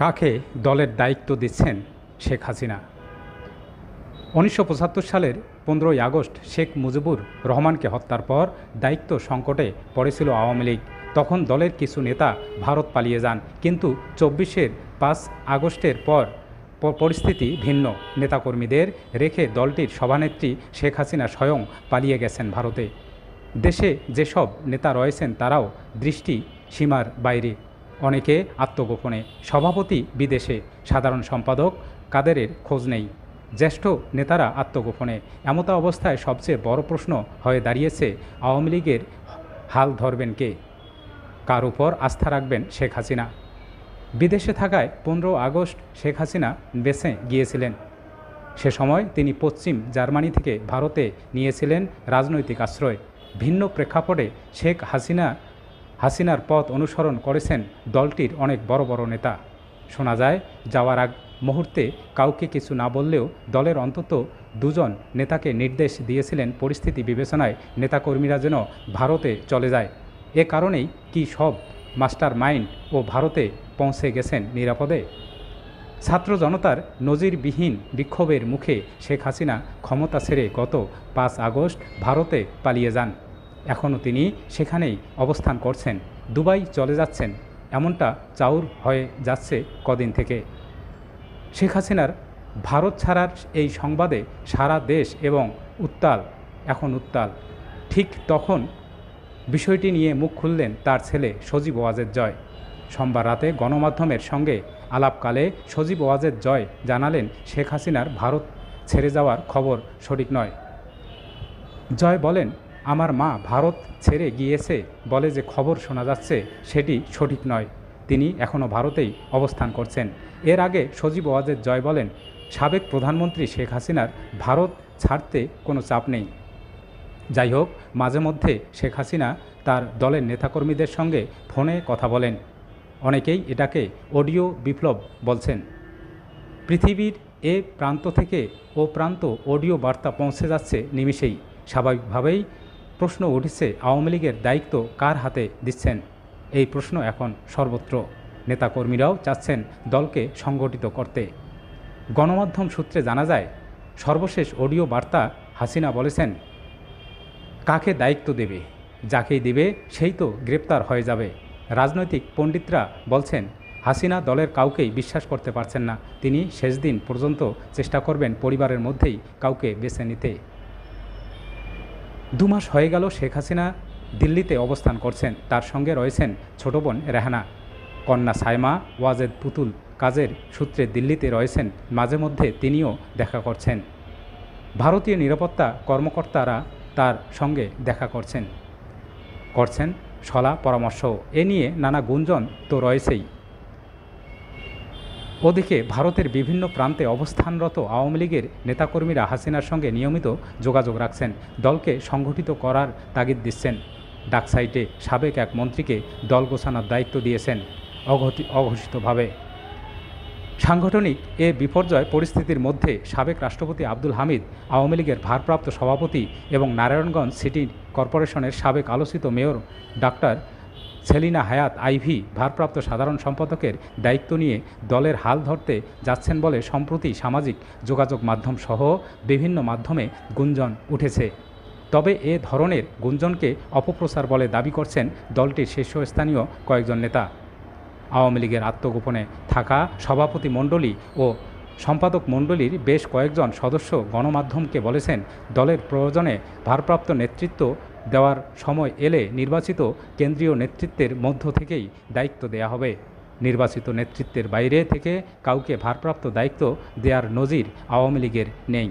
কাকে দলের দায়িত্ব দিচ্ছেন শেখ হাসিনা? উনিশশো পঁচাত্তর সালের পনেরোই আগস্ট শেখ মুজিবুর রহমানকে হত্যার পর দায়িত্ব সংকটে পড়েছিল আওয়ামী লীগ। তখন দলের কিছু নেতা ভারত পালিয়ে যান, কিন্তু চব্বিশের পাঁচ আগস্টের পর পরিস্থিতি ভিন্ন। নেতাকর্মীদের রেখে দলটির সভানেত্রী শেখ হাসিনা স্বয়ং পালিয়ে গেছেন ভারতে। দেশে যেসব নেতা রয়েছেন তারাও দৃষ্টি সীমার বাইরে। অনেকে আত্মগোপনে। সভাপতি বিদেশে। সাধারণ সম্পাদক কাদেরের খোঁজ নেই। জ্যেষ্ঠ নেতারা আত্মগোপনে। এমতা অবস্থায় সবচেয়ে বড় প্রশ্ন হয়ে দাঁড়িয়েছে আওয়ামী লীগের হাল ধরবেন কে? কার উপর আস্থা রাখবেন শেখ হাসিনা? বিদেশে থাকায় পনেরো আগস্ট শেখ হাসিনা বেছে গিয়েছিলেন। সে সময় তিনি পশ্চিম জার্মানি থেকে ভারতে নিয়েছিলেন রাজনৈতিক আশ্রয়। ভিন্ন প্রেক্ষাপটে শেখ হাসিনা হাসিনার পথ অনুসরণ করেছেন দলটির অনেক বড় বড় নেতা। শোনা যায়, যাওয়ার আগ মুহূর্তে কাউকে কিছু না বললেও দলের অন্তত দুজন নেতাকে নির্দেশ দিয়েছিলেন পরিস্থিতি বিবেচনায়। নেতাকর্মীরা যেন ভারতে চলে যায়। এ কারণেই কি সব মাস্টার মাইন্ড ও ভারতে পৌঁছে গেছেন নিরাপদে? ছাত্র জনতার নজিরবিহীন বিক্ষোভের মুখে শেখ হাসিনা ক্ষমতা ছেড়ে গত পাঁচ আগস্ট ভারতে পালিয়ে যান। এখনও তিনি সেখানেই অবস্থান করছেন। দুবাই চলে যাচ্ছেন। এমনটা চাউর হয়ে যাচ্ছে কদিন থেকে। শেখ হাসিনার ভারত ছাড়ার এই সংবাদে সারা দেশ এবং উত্তাল, এখন উত্তাল। ঠিক তখন বিষয়টি নিয়ে মুখ খুললেন তার ছেলে সজীব ওয়াজেদ জয়। সোমবার রাতে গণমাধ্যমের সঙ্গে আলাপকালে সজীব ওয়াজেদ জয় জানালেন, শেখ হাসিনার ভারত ছেড়ে যাওয়ার খবর সঠিক নয়। জয় বলেন আমার মা ভারত ছেড়ে গিয়েছে বলে যে খবর শোনা যাচ্ছে, সেটি সঠিক নয়। তিনি এখনও ভারতেই অবস্থান করছেন। এর আগে সজীব ওয়াজেদ জয় বলেন, সাবেক প্রধানমন্ত্রী শেখ হাসিনার ভারত ছাড়তে কোনো চাপ নেই। যাই হোক, মাঝে মধ্যে শেখ হাসিনা তার দলের নেতাকর্মীদের সঙ্গে ফোনে কথা বলেন। অনেকেই এটাকে অডিও বিপ্লব বলছেন। পৃথিবীর এ প্রান্ত থেকে ও প্রান্ত অডিও বার্তা পৌঁছে যাচ্ছে নিমিষেই। স্বাভাবিকভাবেই প্রশ্ন উঠেছে, আওয়ামী লীগের দায়িত্ব কার হাতে দিচ্ছেন? এই প্রশ্ন এখন সর্বত্র। নেতাকর্মীরাও চাচ্ছেন দলকে সংগঠিত করতে। গণমাধ্যম সূত্রে জানা যায়, সর্বশেষ অডিও বার্তা হাসিনা বলেছেন, কাকে দায়িত্ব দেবে? যাকেই দেবে, সেই তো গ্রেপ্তার হয়ে যাবে। রাজনৈতিক পণ্ডিতরা বলছেন, হাসিনা দলের কাউকেই বিশ্বাস করতে পারছেন না। তিনি শেষ দিন পর্যন্ত চেষ্টা করবেন পরিবারের মধ্যেই কাউকে বেছে নিতে। দু মাস হয়ে গেল শেখ হাসিনা দিল্লিতে অবস্থান করছেন। তার সঙ্গে রয়েছেন ছোট বোন রেহানা। কন্যা সাইমা, ওয়াজেদ পুতুল কাজের সূত্রে দিল্লিতে রয়েছেন। মাঝে মধ্যে তিনিও দেখা করছেন। ভারতীয় নিরাপত্তা কর্মকর্তারা তার সঙ্গে দেখা করছেন। করছেন সলা পরামর্শ এ নিয়ে নানা গুঞ্জন তো রয়েছেই। ওদিকে ভারতের বিভিন্ন প্রান্তে অবস্থানরত আওয়ামী লীগের নেতাকর্মীরা হাসিনার সঙ্গে নিয়মিত যোগাযোগ রাখছেন, দলকে সংগঠিত করার তাগিদ দিচ্ছেন। ডাকসাইটে সাবেক এক মন্ত্রীকে দল গোছানোর দায়িত্ব দিয়েছেন অঘোষিতভাবে। সাংগঠনিক এ বিপর্যয় পরিস্থিতির মধ্যে সাবেক রাষ্ট্রপতি আব্দুল হামিদ, আওয়ামী লীগের ভারপ্রাপ্ত সভাপতি এবং নারায়ণগঞ্জ সিটি কর্পোরেশনের সাবেক আলোচিত মেয়র ডাক্তার সেলিনা হায়াত আইভি, ভারপ্রাপ্ত সাধারণ সম্পাদকের দায়িত্ব নিয়ে দলের হাল ধরতে যাচ্ছেন বলে সম্প্রতি সামাজিক যোগাযোগ মাধ্যম সহ বিভিন্ন মাধ্যমে গুঞ্জন উঠেছে। তবে এ ধরনের গুঞ্জনকে অপপ্রচার বলে দাবি করছেন দলটির শীর্ষস্থানীয় কয়েকজন নেতা। আওয়ামী লীগের আত্মগোপনে থাকা সভাপতি মণ্ডলী ও সম্পাদক মণ্ডলীর বেশ কয়েকজন সদস্য গণমাধ্যমকে বলেছেন, দলের প্রয়োজনে ভারপ্রাপ্ত নেতৃত্ব দেওয়ার সময় এলে নির্বাচিত কেন্দ্রীয় নেতৃত্বের মধ্য থেকেই দায়িত্ব দেয়া হবে। নির্বাচিত নেতৃত্বের বাইরে থেকে কাউকে ভারপ্রাপ্ত দায়িত্ব দেওয়ার নজির আওয়ামী লীগের নেই।